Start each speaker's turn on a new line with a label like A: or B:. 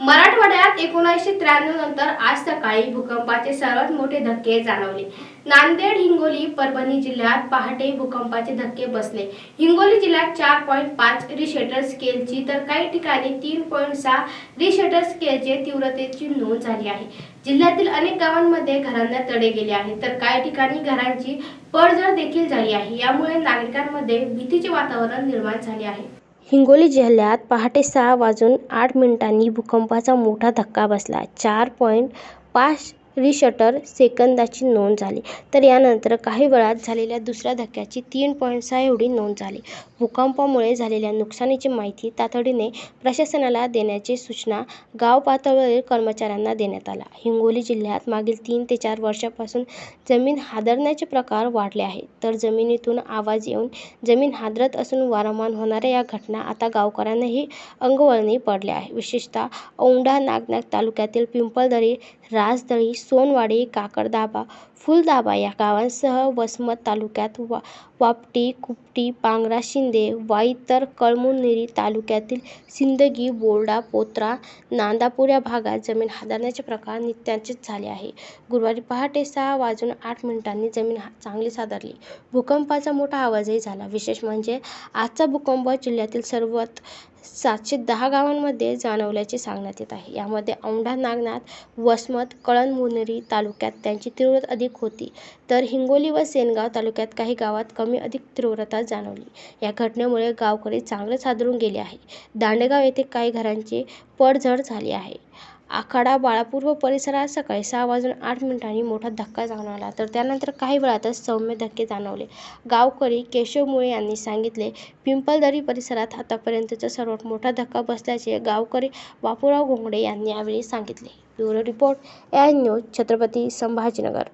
A: मराठवाड्यात एकोणीसशे त्र्याण्णव नंतर आज सकाळी भूकंपाचे सर्वात मोठे धक्के जाणवले. नांदेड हिंगोली परभणी जिल्ह्यात पहाटे भूकंपाचे धक्के बसले. हिंगोली जिल्ह्यात चार पॉईंट पाच रिशेटर स्केलची तर काही ठिकाणी तीन पॉईंट सहा रिशेटर स्केलचे तीव्रतेची नोंद झाली आहे. जिल्ह्यातील अनेक गावांमध्ये घरांना तडे गेले आहेत तर काही ठिकाणी घरांची पडझड देखील झाली आहे. यामुळे नागरिकांमध्ये भीतीचे वातावरण निर्माण झाले आहे.
B: हिंगोली जिल्ह्यात पहाटे सहा वाजून आठ मिनिटांनी भूकंपाचा मोठा धक्का बसला. चार पॉईंट पाच रिशटर सेकंदाची नोंद झाली. तर यानंतर काही वेळात झालेल्या दुसऱ्या धक्क्याची तीन पॉईंट सहा एवढी नोंद झाली. भूकंपामुळे झालेल्या नुकसानीची माहिती तातडीने प्रशासनाला देण्याची सूचना गाव पातळीवरील कर्मचाऱ्यांना देण्यात आला. हिंगोली जिल्ह्यात मागील तीन ते चार वर्षापासून जमीन हादरण्याचे प्रकार वाढले आहेत. तर जमिनीतून आवाज येऊन जमीन हादरत असून वारंवार होणाऱ्या या घटना आता गावकऱ्यांनाही अंगवळणी पडल्या आहे विशेषतः औंढा नागनाग तालुक्यातील पिंपळदरी राजदळी सोनवाडी काकडदाबा फुलदाबा या गावांसह वसमत तालुक्यात वा वापटी कुपटी पांगरा शिंदे वाई तर कळमनुरी तालुक्यातील सिंदगी बोर्डा पोत्रा नांदापूर या भागात जमीन हादरण्याचे प्रकार नित्याचेच झाले आहे. गुरुवारी पहाटे सहा वाजून आठ मिनिटांनी जमीन हा चांगलीच हादरली भूकंपाचा मोठा आवाजही झाला. विशेष म्हणजे आजचा भूकंप जिल्ह्यातील सर्वात सातशे दहा गावांमध्ये जाणवल्याचे सांगण्यात येत आहे. यामध्ये औंढा नागनाथ वसमत कळमनुरी तालुक्यात त्यांची तीव्रता अधिक होती. तर हिंगोली व सेनगाव तालुक्यात काही गावात कमी अधिक तीव्रता जाणवली. या घटनेमुळे गावकरी चांगलेच हादरून गेले आहे. दांडेगाव येथे काही घरांची पडझड झाली आहे. आखाडा बाळापूर व परिसरात सकाळी सहा वाजून आठ मिनिटांनी मोठा धक्का जाणवला तर त्यानंतर काही वेळातच सौम्य धक्के जाणवले. गावकरी केशव मुळे यांनी सांगितले पिंपळदरी परिसरात आतापर्यंतचा सर्वात मोठा धक्का बसल्याचे गावकरी बापूराव घोंगडे यांनी यावेळी सांगितले. Bureau report N News Chhatrapati Sambhajinagar.